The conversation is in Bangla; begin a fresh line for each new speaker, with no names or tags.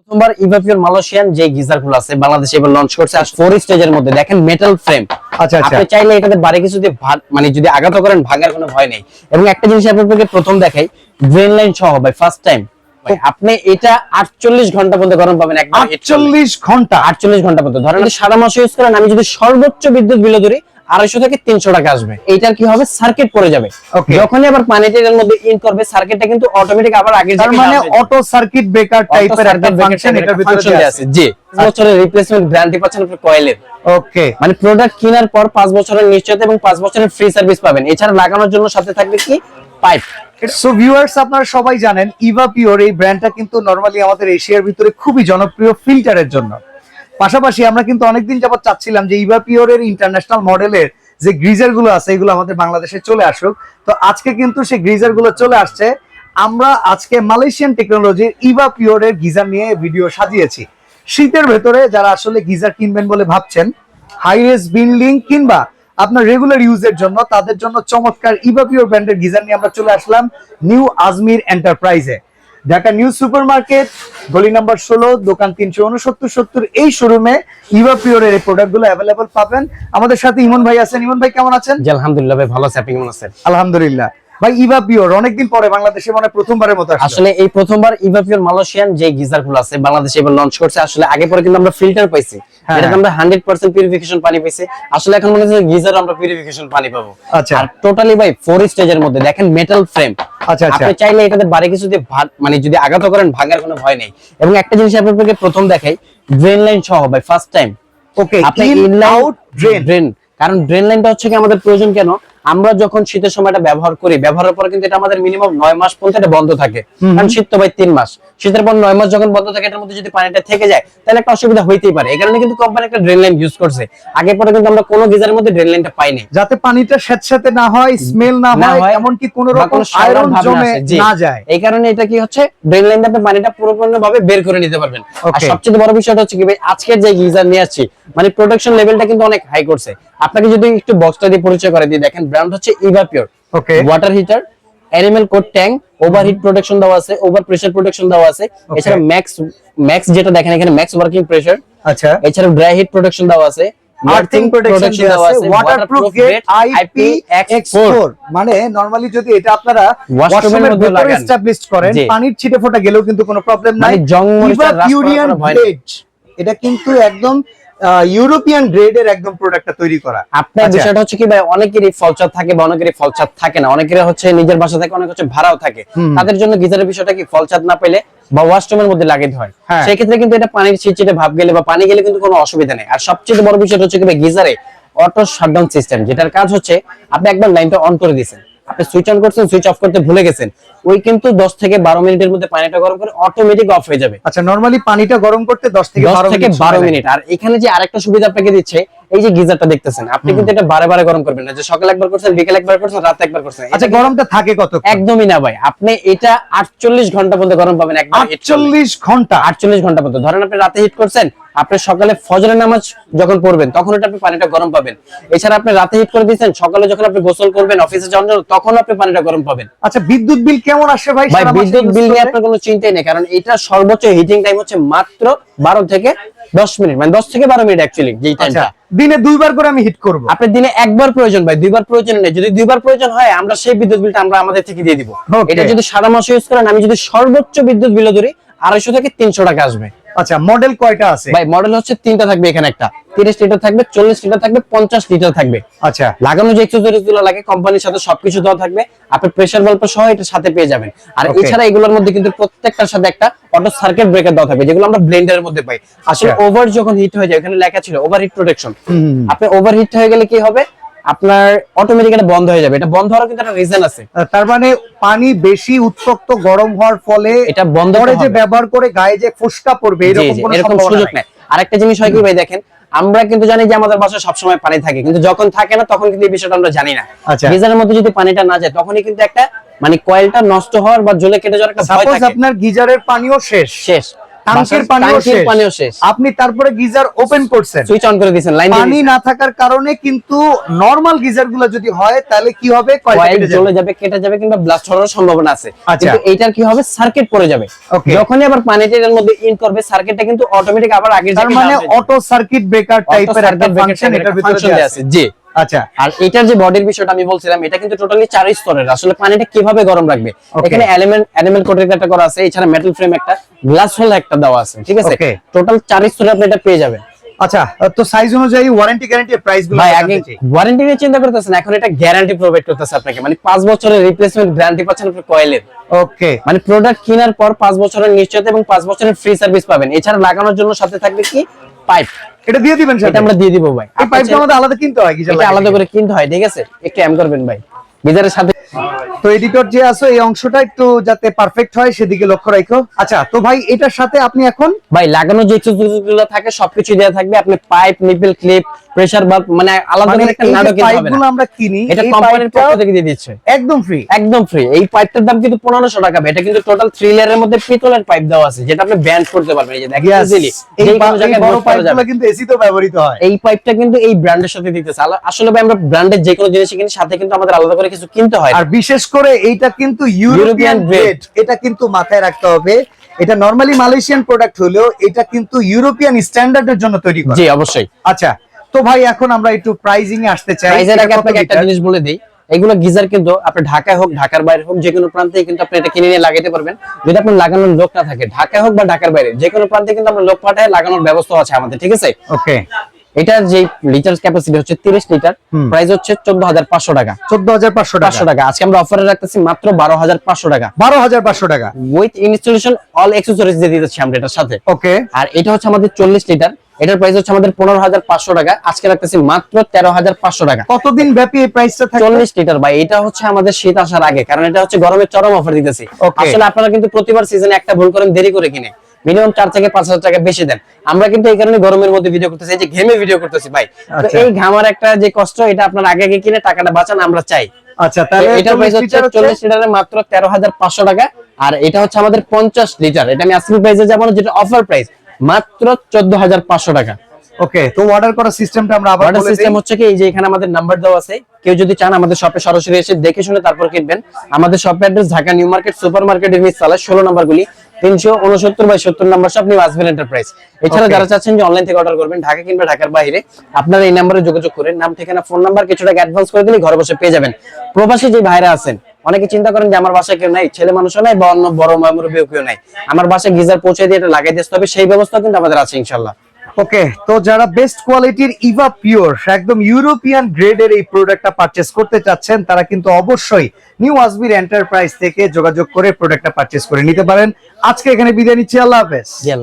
প্রথমবার ইভাপিওর মালয়েশিয়ান যে গিজারগুলো আছে বাংলাদেশে এবার লঞ্চ করছে আর ফোর স্টেজের মধ্যে। দেখেন মেটাল ফ্রেম
আচ্ছা আচ্ছা।
আপনি চাইলে এটাতে বাড়ি কিছু ভাগ- মানে যদি আঘাত করেন ভাঙার কোনো ভয় নেই। এবং একটা জিনিস আপনাদেরকে প্রথম দেখাই ড্রেন লাইন সহ ভাই ফার্স্ট টাইম আপনি এটা 48 ঘণ্টা পর্যন্ত গরম পাবেন একদম
আটচল্লিশ ঘণ্টা?
48 ঘণ্টা পর্যন্ত। ধরেন যদি সারা মাস ইউজ করেন আমি যদি সর্বোচ্চ বিদ্যুৎ বিল ধরি আড়াইশো থেকে তিনশো টাকা আসবে। এইটার কি হবে? সার্কিট পড়ে যাবে. যখনই আবার পানিটা এর মধ্যে ইন করবে সার্কিটটা কিন্তু অটোমেটিক আবার
তার মানে অটো সার্কিট ব্রেকার টাইপের একটা ফাংশন এটার ভিতরে
দেয়া আছে। জি বছরের রিপ্লেসমেন্ট গ্যারান্টি পাচ্ছেন আপনি কয়েলের
ওকে
মানে প্রোডাক্ট কেনার পর পাঁচ বছরের নিশ্চয়তা এবং পাঁচ বছরের ফ্রি সার্ভিস পাবেন। এছাড়া লাগানোর জন্য সাথে থাকবে কি? পাইপ
সো ভিউয়ার্স আপনারা সবাই জানেন ইভা পিওর এই ব্র্যান্ডটা কিন্তু নরমালি আমাদের এশিয়ার ভিতরে খুবই জনপ্রিয় ফিল্টারের জন্য। পাশাপাশি আমরা কিন্তু অনেকদিন যাবত চাচ্ছিলাম যে ইভা পিওরের ইন্টারন্যাশনাল মডেলের যে গ্রিজারগুলো আছে, এগুলো আমাদের বাংলাদেশে চলে আসুক। তো আজকে কিন্তু সেই গ্রিজারগুলো চলে আসছে। আমরা আজকে মালয়েশিয়ান টেকনোলজির ইভা পিওরের গিজার নিয়ে ভিডিও সাজিয়েছি। শীতের ভেতরে যারা আসলে গিজার কিনবেন বলে ভাবছেন হাই রেস বিল্ডিং কিংবা আপনার রেগুলার ইউজের জন্য, তাদের জন্য চমৎকার ইভাপিওর ব্র্যান্ডের গিজার নিয়ে আমরা চলে আসলাম নিউ আজমির এন্টারপ্রাইজে ঢাকা নিউ সুপার মার্কেট গলি নাম্বার ষোলো দোকান তিনশো উনসত্তর সত্তর এই শোরুমে ইভা পিওরের এই প্রোডাক্টগুলো অ্যাভেলেবল পাবেন। আমাদের সাথে ইমন ভাই আছেন। ইমন ভাই কেমন আছেন?
আলহামদুলিল্লাহ ভাই ভালো আছে। আপনি কেমন আছেন?
আলহামদুলিল্লাহ। ভাই অনেকদিন পরে বাংলাদেশে মানে প্রথমবারের মতো আসলে।
এই প্রথমবার মালয়েশিয়ান যে গিজারগুলো আছে বাংলাদেশে এবার লঞ্চ করছে আসলে আগে পরে কিন্তু আমরা ফিল্টার পাইছি।
হ্যাঁ।
এটাতে আমরা হান্ড্রেড পার্সেন্ট পিউরিফিকেশন পানি পাইছি। আসলে এখন মনে হচ্ছে গিজার আমরা পিউরিফিকেশন পানি পাবো।
আচ্ছা।
আর টোটালি ভাই ফোর স্টেজের মধ্যে দেখেন মেটাল ফ্রেম
আচ্ছা আচ্ছা।
আপনি চাইলে এটাতে বাড়ি কিছু দিয়ে মানে যদি আঘাত করেন ভাঙার কোনো ভয় নেই। এবং একটা জিনিস আপনাদেরকে প্রথম দেখাই ড্রেন লাইন সহ ভাই ফার্স্ট টাইম
ওকে
আপনি
in
in
out drain
drain কারণ ড্রেন লাইনটা হচ্ছে কি আমাদের প্রয়োজন কেন? আমরা যখন শীতের সময়টা ব্যবহার করি ব্যবহারের পর কিন্তু এটা আমাদের মিনিমাম নয় মাস পর্যন্ত এটা বন্ধ থাকে। কারণ শীত তো ভাই তিন মাস। শীতের পর নয় মাস যখন বন্ধ থাকে এটার মধ্যে যদি পানিটা থেকে যায় তাহলে একটা অসুবিধা হইতেই পারে। এই কারণে কিন্তু কোম্পানি একটা ড্রেন লাইন ইউজ করছে। আগে পরে কিন্তু আমরা কোনো গিজারের মধ্যে ড্রেন লাইনটা পাইনি।
যাতে পানিটা স্যাঁতস্যাঁতে না হয় স্মেল না হয় এমনকি কোনো রকম আয়রন জমে না যায়।
এই কারণে এটা কি হচ্ছে? ড্রেন লাইন আপনি পানিটা পুরোপূর্ণ ভাবে বের করে নিতে পারবেন। আর সবচেয়ে বড় বিষয়টা হচ্ছে কি ভাই আজকের যে গিজার নিয়ে আসছি মানে প্রোটেকশন লেভেলটা কিন্তু অনেক হাই করছে। আপনাকে যদি একটু বক্সটা দিয়ে পরিচয় করে দিয়ে দেখেন ব্র্যান্ড হচ্ছে Evapure
okay
water heater enamel coat tank overheat protection দেওয়া আছে ওভার প্রেসার প্রোটেকশন দেওয়া আছে। এছাড়া ম্যাক্স ম্যাক্স যেটা দেখেন এখানে ম্যাক্স ওয়ার্কিং প্রেসার
আচ্ছা।
এছাড়া ড্রাই হিট প্রোটেকশন দেওয়া আছে
আর্থিং প্রোটেকশন দেওয়া আছে ওয়াটারপ্রুফ গ্রেড IP-X4 মানে নরমালি যদি এটা আপনারা ওয়াশরুমের
মধ্যে লাগান।
এস্টাবলিশ করেন পানির ছিটে ফোঁটা গেলেও কিন্তু কোনো প্রবলেম নাই।
জং মরিচের রাস করার
ইউরিয়ান
কোনো ভয় নেই।
গ্রেড এটা কিন্তু একদম ইউরোপিয়ান গ্রেডের একদম প্রোডাক্টটা তৈরি করা।
আপনার
আচ্ছা।
বিষয়টা হচ্ছে কি ভাই অনেকেরই ফলচার থাকে বা অনেকেরই ফলচার থাকে না। অনেকের হচ্ছে নিজের বাসা থেকে অনেক হচ্ছে ভাড়াও থাকে। তাদের জন্য গিজারের বিষয়টা কি ফলচার না পেলে বা ওয়াশরুমের মধ্যে লাগাইতে হয়?
হ্যাঁ।
সেই ক্ষেত্রে কিন্তু এটা পানির ছিটছিটে ভাব গেলে বা পানি গেলে কিন্তু কোনো অসুবিধা নেই। আর সবচেয়ে বড় বিষয়টা হচ্ছে কি ভাই গিজারে অটো শাটডাউন সিস্টেম যেটার কাজ হচ্ছে আপনি একবার লাইনটা অন করে দিয়েছেন। আপনি সুইচ অন করছেন সুইচ অফ করতে ভুলে গেছেন। ওই কিন্তু 10 থেকে 12 মিনিটের মধ্যে পানিটা গরম করে অটোমেটিক অফ হয়ে যাবে।
আচ্ছা নরমালি পানিটা গরম করতে 10 থেকে 12
থেকে
মিনিট
12 মিনিট। আর এখানে যে আরেকটা সুবিধা আপনাকে দিচ্ছে এই যে গিজারটা দেখতেছেন আপনি কিন্তু এটা বারে বারে গরম করবেন না। যে সকালে একবার করছেন বিকেল একবার করছেন রাতে একবার করছেন
আচ্ছা গরমটা থাকে কত?
একদমই না ভাই। আপনি এটা 48 ঘণ্টা পর্যন্ত গরম পাবেন একদম
48 ঘণ্টা?
48 ঘণ্টা পর্যন্ত। ধরেন আপনি রাতে হিট করছেন আপনি সকালে ফজরের নামাজ যখন পড়বেন তখন এটা আপনি পানিটা গরম পাবেন। এছাড়া আপনি রাতে হিট করে দিয়েছেন সকালে যখন আপনি গোসল করবেন অফিসে যাওয়ার জন্য তখন আপনি পানিটা গরম পাবেন।
আচ্ছা বিদ্যুৎ বিল কেমন আসে ভাই
ভাই বিদ্যুৎ বিল নিয়ে আপনার কোনো চিন্তাই নেই কারণ এটা সর্বোচ্চ হিটিং টাইম হচ্ছে মাত্র 12 থেকে 10 মিনিট মানে 10 থেকে 12 মিনিট অ্যাকচুয়ালি যেই
আচ্ছা
টাইমটা
দিনে দুইবার করে আমি হিট করব।
আপনার দিনে একবার প্রয়োজন ভাই দুইবার প্রয়োজন নেই। যদি দুইবার প্রয়োজন হয় আমরা সেই বিদ্যুৎ বিলটা আমরা আমাদের থেকে দিয়ে দিব। এটা যদি সারা মাস ইউজ করেন আমি যদি সর্বোচ্চ বিদ্যুৎ বিল ধরি আড়াইশো থেকে তিনশো টাকা আসবে।
আচ্ছা মডেল কয়টা আছে?
ভাই মডেল হচ্ছে তিনটা থাকবে এখানে একটা। তিরিশ লিটার থাকবে চল্লিশ লিটার থাকবে পঞ্চাশ লিটার থাকবে।
আচ্ছা।
লাগানো যে এক্সেসরিজগুলো লাগে কোম্পানির সাথে সবকিছু দেওয়া থাকবে। আপনি প্রেসার বাল্ব সহ এটা সাথে পেয়ে যাবেন। আর এছাড়া এগুলোর মধ্যে কিন্তু প্রত্যেকটার সাথে একটা অটো সার্কিট ব্রেকার দেওয়া থাকবে যেগুলো আমরা ব্লেন্ডারের মধ্যে পাই। আসলে
আচ্ছা।
ওভার যখন হিট হয়ে যায় এখানে লেখা ছিল ওভার হিট প্রোটেকশন আপনি ওভার হিট হয়ে গেলে কি হবে? আপনার অটোমেটিক এটা বন্ধ হয়ে যাবে। এটা বন্ধ হওয়ার কিন্তু একটা রিজন আছে।
তার মানে পানি বেশি উত্তপ্ত গরম হওয়ার ফলে
এটা বন্ধ হতে
যে ব্যবহার করে গায়ে যে ফুসকা পড়বে এরকম কোনো
এরকম সুযোগ
নাই।
আরেকটা জিনিস হয় কি ভাই দেখেন আমরা কিন্তু জানি যে আমাদের বাসায় সবসময় পানি থাকে কিন্তু যখন থাকে না তখন কিন্তু এই বিষয়টা আমরা জানি না।
আচ্ছা।
গিজারের মধ্যে যদি পানিটা না যায় তখনই কিন্তু একটা মানে কয়েলটা নষ্ট হওয়ার বা জ্বলে কেটে যাওয়ার একটা ভয় থাকে।
আপনার গিজারের পানিও শেষ।
শেষ।
টাঙ্কের পানিও শেষ। আপনি তারপরে গিজার ওপেন করছেন।
সুইচ অন করে দিয়েছেন লাইন
পানি না থাকার কারণে কিন্তু নরমাল গিজারগুলো যদি হয় তাহলে কি হবে?
কয়েল জ্বলে যাবে কেটে যাবে কিংবা ব্লাস্ট হওয়ার সম্ভাবনা আছে।
আচ্ছা।
কিন্তু এইটার কি হবে? সার্কিট পড়ে যাবে। যখনই আবার পানিটা এর মধ্যে ইন করবে সার্কিটটা কিন্তু অটোমেটিক আবার আগের
তার মানে। অটো সার্কিট ব্রেকার টাইপের একটা ফাংশন এটার ভিতরে আছে।
জি।
আচ্ছা।
আর এটার যে বডির বিষয়টা আমি বলছিলাম এটা কিন্তু টোটালি চার স্তরের। আসলে পানিটা কীভাবে গরম রাখবে? এখানে এলিমেন্ট অ্যানিমেল কোটের একটা করা আছে এছাড়া মেটাল ফ্রেম একটা গ্লাস হোল একটা দেওয়া আছে ঠিক আছে? টোটাল চার স্তরে আপনি এটা পেয়ে যাবেন।
আচ্ছা তো সাইজ অনুযায়ী ওয়ারেন্টি গ্যারান্টি প্রাইসগুলো
ভাই আগে ওয়ারেন্টি নিয়ে চিন্তা করতেছেন এখন এটা গ্যারান্টি প্রোভাইড করতেছে আপনাকে। মানে পাঁচ বছরের রিপ্লেসমেন্ট গ্যারান্টি পাচ্ছেন আপনি কয়েলের
ওকে
মানে প্রোডাক্ট কেনার পর পাঁচ বছরের নিশ্চয়তা এবং পাঁচ বছরের ফ্রি সার্ভিস পাবেন। এছাড়া লাগানোর জন্য সাথে থাকবে কি? পাইপ
এটা দিয়ে দিবেন
এটা
সাথে
আমরা দিয়ে দিব ভাই।
এই পাইপটা আমাদের আলাদা কিনতে হয়
কি আলাদা করে কিনতে হয় ঠিক আছে? একটু এম করবেন ভাই। গিজারের সাথে
তো এডিটর যে আছে এই অংশটা একটু যাতে পারফেক্ট হয় সেদিকে লক্ষ্য রাখো। আচ্ছা তো ভাই এটার সাথে আপনি এখন?
ভাই লাগানো যে গুলো থাকে সবকিছু থাকবে। আপনি পাইপ নিপল ক্লিপ প্রেসার বাল্ব মানে আলাদা
মানে
করে একটা হবে না।
আমরা কিনি
এটা কোম্পানির পক্ষ থেকে দিয়ে দিচ্ছে।
একদম ফ্রি
একদম ফ্রি এই পাইপটার দাম কিন্তু পনেরোশো টাকা এটা কিন্তু টোটাল থ্রি লেয়ারের মধ্যে পিতলের পাইপ দেওয়া আছে যেটা আপনি ব্যান্ড করতে পারবেন। এই যে দেখেন easily,
এই বড়। পাইপগুলো কিন্তু এসিতেও ব্যবহৃত হয়।
এই পাইপটা কিন্তু এই ব্র্যান্ডের সাথে দিতেছে। আসলে ভাই আমরা ব্র্যান্ডের যে কোনো জিনিস কিনি সাথে কিন্তু আমাদের আলাদা করে কিছু কিনতে হয়। না।
আর বিশেষ করে এইটা কিন্তু ইউরোপিয়ান গ্রেড এটা কিন্তু মাথায় রাখতে হবে। এটা নরমালি মালয়েশিয়ান প্রোডাক্ট হলেও এটা কিন্তু ইউরোপিয়ান স্ট্যান্ডার্ডের জন্য তৈরি করা।
জি অবশ্যই।
আচ্ছা তো ভাই এখন আমরা একটু প্রাইজিং এ আসতে চাই।
প্রাইসের
এটা
আগে আপনাকে একটা জিনিস বলে দিই। এগুলো গিজার কিন্তু আপনি ঢাকায় হোক ঢাকার বাইরে হোক যে কোনো প্রান্তে কিন্তু আপনি এটা কিনে নিয়ে লাগাতে পারবেন। যদি আপনার লাগানোর লোক না থাকে ঢাকায় হোক বা ঢাকার বাইরে যে কোনো প্রান্তে কিন্তু আমরা লোক পাঠায় লাগানোর ব্যবস্থা আছে আমাদের ঠিক আছে?
ওকে
এটার যে রিচার্জ ক্যাপাসিটি হচ্ছে তিরিশ লিটার প্রাইস হচ্ছে চোদ্দ হাজার পাঁচশো টাকা।
চোদ্দ হাজার পাঁচশো
পাঁচশো
টাকা।
টাকা আজকে আমরা অফারে রাখতেছি মাত্র বারো হাজার পাঁচশো টাকা।
বারো হাজার পাঁচশো টাকা।
উইথ ইনস্টলেশন অল এক্সেসরিজ দিয়ে দিতেছি আমরা এটার সাথে।
ওকে
আর এটা হচ্ছে আমাদের চল্লিশ লিটার এটার প্রাইস হচ্ছে আমাদের পনেরো হাজার পাঁচশো টাকা। আজকে রাখতেছি মাত্র তেরো হাজার পাঁচশো টাকা।
কতদিন ব্যাপী এই প্রাইসটা
চল্লিশ লিটার ভাই এটা হচ্ছে আমাদের শীত আসার আগে কারণ এটা হচ্ছে গরমের চরম অফার দিতেছি। আসলে আপনারা কিন্তু প্রতিবার সিজনে একটা ভুল করেন দেরি করে কিনে। মিনিমাম চার থেকে পাঁচ হাজার টাকা বেশি দেন। আমরা কিন্তু এই কারণে গরমের মধ্যে ভিডিও করতেছি এই যে ঘেমে ভিডিও করতেছি ভাই। তো
আচ্ছা।
এই ঘামার একটা যে কষ্ট এটা আপনার আগে আগে কিনে টাকাটা বাঁচান আমরা চাই।
আচ্ছা তাহলে
এটার প্রাইস হচ্ছে
লিটার
চল্লিশ লিটারের মাত্র তেরো হাজার পাঁচশো টাকা। আর এটা হচ্ছে আমাদের পঞ্চাশ লিটার এটা আমি আসল প্রাইসে যাব না যেটা অফার প্রাইস মাত্র চোদ্দ হাজার পাঁচশো টাকা।
ওকে তো অর্ডার করার সিস্টেমটা আমরা আবার
অর্ডার সিস্টেম হচ্ছে কি এই যে এখানে আমাদের নাম্বার দেওয়া আছে কেউ যদি চান আমাদের শপে সরাসরি এসে দেখে শুনে তারপর কিনবেন। আমাদের শপের address Dhaka New Market Super মার্কেটের নিচ তলায় ষোলো নাম্বার গুলি তিনশো উনসত্তর বাই সত্তর নাম্বার শপ নিউ আসবেন এন্টারপ্রাইজ এছাড়া যারা চাচ্ছেন যে অনলাইন থেকে অর্ডার করবেন ঢাকা কিংবা ঢাকার বাইরে আপনারা এই নাম্বারে যোগাযোগ করেন। নাম ঠিকানা ফোন নাম্বার কিছু টাকা অ্যাডভান্স করে দিলে ঘরে বসে পেয়ে যাবেন। প্রবাসী যে ভাইরা আছেন অনেকে চিন্তা করেন যে আমার বাসায় কেউ নাই ছেলে মানুষও নাই বা অন্য বড় মুরব্বীও কেউ নাই। আমার বাসায় গিজার পৌঁছে দিয়ে এটা লাগাই দিতে হবে সেই ব্যবস্থা কিন্তু আমাদের আছে ইনশাল্লাহ
ওকে তো যারা বেস্ট কোয়ালিটির ইভা পিওর একদম ইউরোপিয়ান গ্রেডের এই প্রোডাক্টটা পারচেস করতে চাচ্ছেন তারা কিন্তু অবশ্যই নিউ আসবির এন্টারপ্রাইজ থেকে যোগাযোগ করে প্রোডাক্টটা পারচেস করে নিতে পারেন। আজকে এখানে বিদায় নিচ্ছি আল্লাহ হাফেজ।